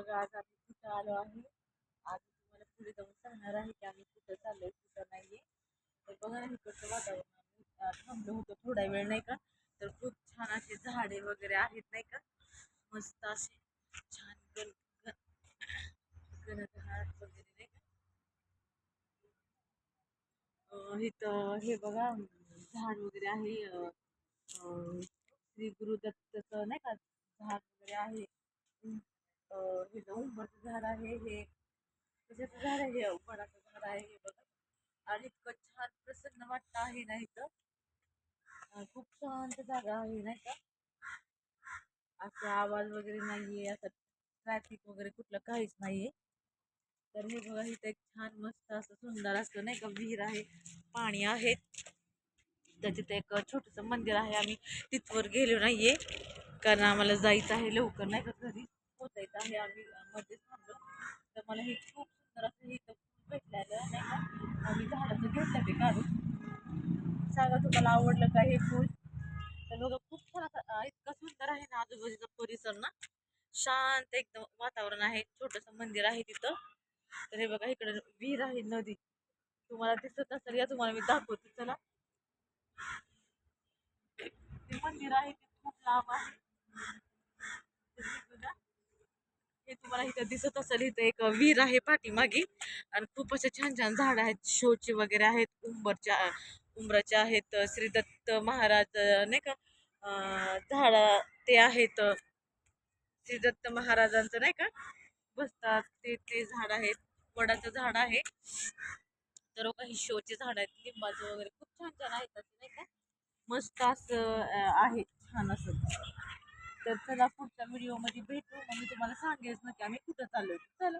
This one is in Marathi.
बघा आज आम्ही कुठं आलो आहे. आज तुम्हाला पुढे जाऊन सांगणार आहे की आम्ही कुठं चाललोय कुठं नाहीये. तर बघा ना इकडचं वातावरण आम्ही, थांबलो होतो थोडा वेळ नाही का? तर खूप छान असे झाडे वगैरे आहेत नाही का? मस्त असे छान गण गण- झाड वगैरे नाही का? इथं हे बघा झाड वगैरे आहे. श्री गुरुदत्तचं नाही का? झाड वगैरे आहे. हे उंबरचं झाड आहे हे कशाचं झाड आहे हे वडाचं झाड आहे हे बघा. आणि इतकं छान प्रसन्न वाटतं आहे ना इथं. खूप शांत जागा आहे नाही का? असा आवाज वगैरे नाहीये असं ट्रॅफिक वगैरे कुठलं काहीच नाहीये. तर हे बघा इथं एक छान मस्त असं सुंदर असं नाही का विहीर आहे पाणी आहे. तर तिथे एक छोटंसं मंदिर आहे आम्ही तिथवर गेलो नाहीये. कारण आम्हाला जायचं आहे लवकर नाही का घरी. आहे. आम्ही मध्येच थांबलो तर मला हे खूप सुंदर असं हे इथं फुल भेटलेलं नाही का? आम्ही झाडाचं घेतलं ते काढून. सांगा तुम्हाला आवडलं का हे फूल? तर बघा खूप छान असं इतकं सुंदर आहे ना आजूबाजूचा परिसर ना. शांत एकदम वातावरण आहे. छोटंसं मंदिर आहे तिथं. तर हे बघा इकडे विहीर आहे नदी. तुम्हाला दिसत असेल या तुम्हाला मी दाखवते. चला. ते मंदिर आहे ते खूप लांब आहे तर हे बघा. हे तुम्हाला इथं दिसत असेल इथं एक विहीर आहे पाठीमागे. आणि खूप असे छान छान झाड आहेत शोचे वगैरे आहेत उंबरच्या उंबराचे आहेत श्री दत्त महाराज नाही का? झाड ते आहेत. श्री दत्त महाराजांचं नाही का? बसतात ते ते झाड आहेत. वडाचं झाड आहे. तर काही शोचे झाड आहेत. लिंबाचं वगैरे खूप छान छान आहेत नाही का? मस्त असं आहे. छान असं. तर चला पुढच्या व्हिडिओमध्ये भेटू. मग मी तुम्हाला सांगेच ना की आम्ही कुठं चाललो चला.